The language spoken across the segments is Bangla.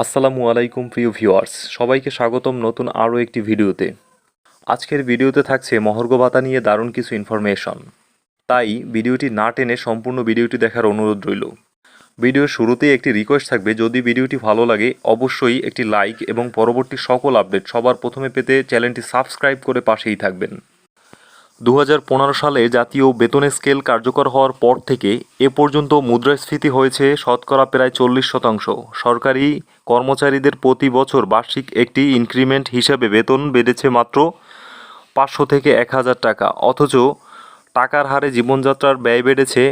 আসসালামু আলাইকুম প্রিয় ভিউয়ার্স, সবাইকে স্বাগতম নতুন আরও একটি ভিডিওতে। আজকের ভিডিওতে থাকছে মহর্ঘ ভাতা নিয়ে দারুণ কিছু ইনফরমেশন তাই ভিডিওটি না টেনে সম্পূর্ণ ভিডিওটি দেখার অনুরোধ রইল। ভিডিওর শুরুতেই একটি রিকোয়েস্ট থাকবে, যদি ভিডিওটি ভালো লাগে, অবশ্যই একটি লাইক এবং পরবর্তী সকল আপডেট সবার প্রথমে পেতে চ্যানেলটি সাবস্ক্রাইব করে পাশেই থাকবেন। দু হাজার পনেরো সালে জাতীয় বেতন স্কেল কার্যকর হওয়ার পর থেকে এ পর্যন্ত মুদ্রাস্ফীতি হয়েছে শতকরা প্রায় চল্লিশ শতাংশ। সরকারি কর্মচারীদের প্রতি বছর বার্ষিক একটি ইনক্রিমেন্ট হিসাবে বেতন বেড়েছে মাত্র পাঁচশো থেকে এক হাজার টাকা, অথচ টাকার হারে জীবনযাত্রার ব্যয় বেড়েছে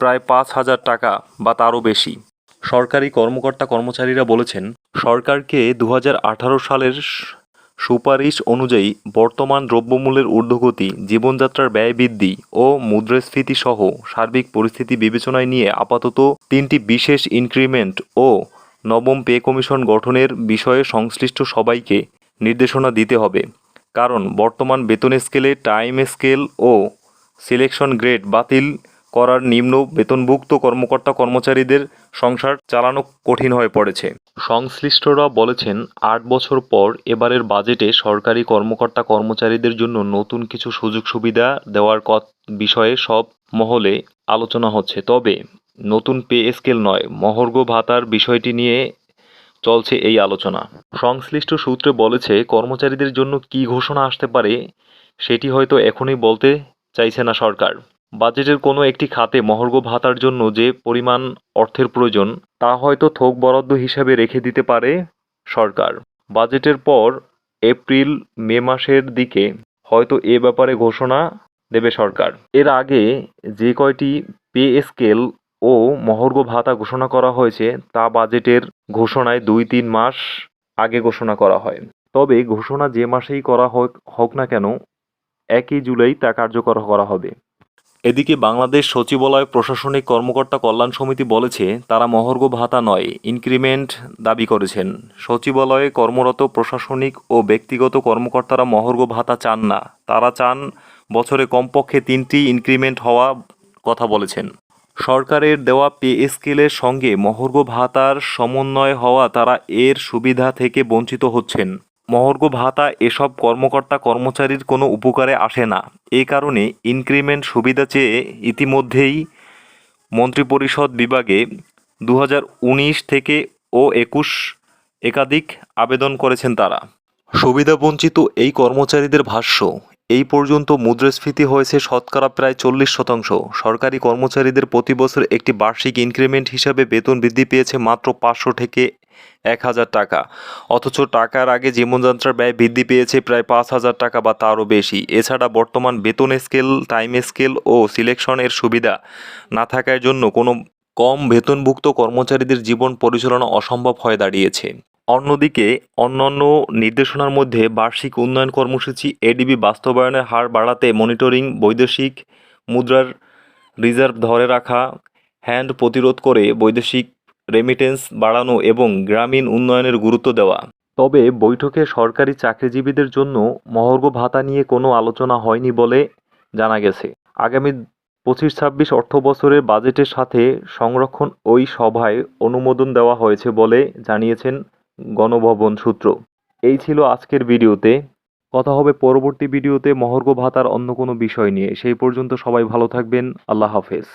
প্রায় পাঁচ হাজার টাকা বা তারও বেশি। সরকারি কর্মকর্তা কর্মচারীরা বলেছেন, সরকারকে দু হাজার আঠারো সালের সুপারিশ অনুযায়ী বর্তমান দ্রব্যমূল্যের ঊর্ধ্বগতি, জীবনযাত্রার ব্যয় বৃদ্ধি ও মুদ্রাস্ফীতি সহ সার্বিক পরিস্থিতি বিবেচনায় নিয়ে আপাতত তিনটি বিশেষ ইনক্রিমেন্ট ও নবম পে কমিশন গঠনের বিষয়ে সংশ্লিষ্ট সবাইকে নির্দেশনা দিতে হবে। কারণ বর্তমান বেতন স্কেলে টাইম স্কেল ও সিলেকশন গ্রেড বাতিল করার নিম্ন বেতনভুক্ত কর্মকর্তা কর্মচারীদের সংসার চালানো কঠিন হয়ে পড়েছে। সংশ্লিষ্টরা বলেছেন, আট বছর পর এবারের বাজেটে সরকারি কর্মকর্তা কর্মচারীদের জন্য নতুন কিছু সুযোগ সুবিধা দেওয়ার বিষয়ে সব মহলে আলোচনা হচ্ছে। তবে নতুন পে স্কেল নয়, মহর্ঘ ভাতার বিষয়টি নিয়ে চলছে এই আলোচনা। সংশ্লিষ্ট সূত্রে বলেছে, কর্মচারীদের জন্য কী ঘোষণা আসতে পারে সেটি হয়তো এখনই বলতে চাইছে না সরকার। বাজেটের কোনো একটি খাতে মহর্ঘ ভাতার জন্য যে পরিমাণ অর্থের প্রয়োজন, তা হয়তো থোক বরাদ্দ হিসাবে রেখে দিতে পারে সরকার। বাজেটের পর এপ্রিল, মে মাসের দিকে হয়তো এ ব্যাপারে ঘোষণা দেবে সরকার। এর আগে যে কয়টি পে স্কেল ও মহর্ঘ ভাতা ঘোষণা করা হয়েছে, তা বাজেটের ঘোষণায় দুই তিন মাস আগে ঘোষণা করা হয়। তবে ঘোষণা যে মাসেই করা হোক হোক না কেন, একই জুলাই তা কার্যকর করা হবে। এদিকে বাংলাদেশ সচিবালয় প্রশাসনিক কর্মকর্তা কল্যাণ সমিতি বলেছে, তারা মহর্ঘ ভাতা নয়, ইনক্রিমেন্ট দাবি করেছেন। সচিবালয়ে কর্মরত প্রশাসনিক ও ব্যক্তিগত কর্মকর্তারা মহর্ঘ ভাতা চান না। তারা চান বছরে কমপক্ষে তিনটি ইনক্রিমেন্ট হওয়া কথা বলেছেন। সরকারের দেওয়া পে স্কেলের সঙ্গে মহর্ঘ ভাতার সমন্বয় হওয়া তারা এর সুবিধা থেকে বঞ্চিত হচ্ছেন। মহর্ঘ ভাতা এসব কর্মকর্তা কর্মচারীর কোনো উপকারে আসে না। এ কারণে ইনক্রিমেন্ট সুবিধা চেয়ে ইতিমধ্যেই মন্ত্রিপরিষদ বিভাগে দু হাজার উনিশ থেকে ও একুশ একাধিক আবেদন করেছেন তারা। সুবিধাবঞ্চিত এই কর্মচারীদের ভাষ্য, এই পর্যন্ত মুদ্রাস্ফীতি হয়েছে শতকরা প্রায় চল্লিশ শতাংশ। সরকারি কর্মচারীদের প্রতি বছর একটি বার্ষিক ইনক্রিমেন্ট হিসাবে বেতন বৃদ্ধি পেয়েছে মাত্র পাঁচশো থেকে এক হাজার টাকা। অথচ টাকার আগে জীবনযাত্রার ব্যয় বৃদ্ধি পেয়েছে প্রায় পাঁচ হাজার টাকা বা তারও বেশি। এছাড়া বর্তমান বেতন স্কেল, টাইম স্কেল ও সিলেকশনের সুবিধা না থাকার জন্য কোনো কম বেতনভুক্ত কর্মচারীদের জীবন পরিচালনা অসম্ভব হয়ে দাঁড়িয়েছে। অন্যদিকে, অন্যান্য নির্দেশনার মধ্যে বার্ষিক উন্নয়ন কর্মসূচি, এডিবি বাস্তবায়নের হার বাড়াতে মনিটরিং, বৈদেশিক মুদ্রার রিজার্ভ ধরে রাখা, হ্যান্ড প্রতিরোধ করে বৈদেশিক রেমিটেন্স বাড়ানো এবং গ্রামীণ উন্নয়নের গুরুত্ব দেওয়া। তবে বৈঠকে সরকারি চাকরিজীবীদের জন্য মহর্ঘ ভাতা নিয়ে কোনো আলোচনা হয়নি বলে জানা গেছে। আগামী পঁচিশ ছাব্বিশ অর্থ বছরের বাজেটের সাথে সংরক্ষণ ওই সভায় অনুমোদন দেওয়া হয়েছে বলে জানিয়েছেন গণভবন সূত্র। এই ছিল আজকের ভিডিওতে। কথা হবে পরবর্তী ভিডিওতে মহর্ঘ ভাতার অন্য কোনো বিষয় নিয়ে। সেই পর্যন্ত সবাই ভালো থাকবেন। আল্লাহ হাফেজ।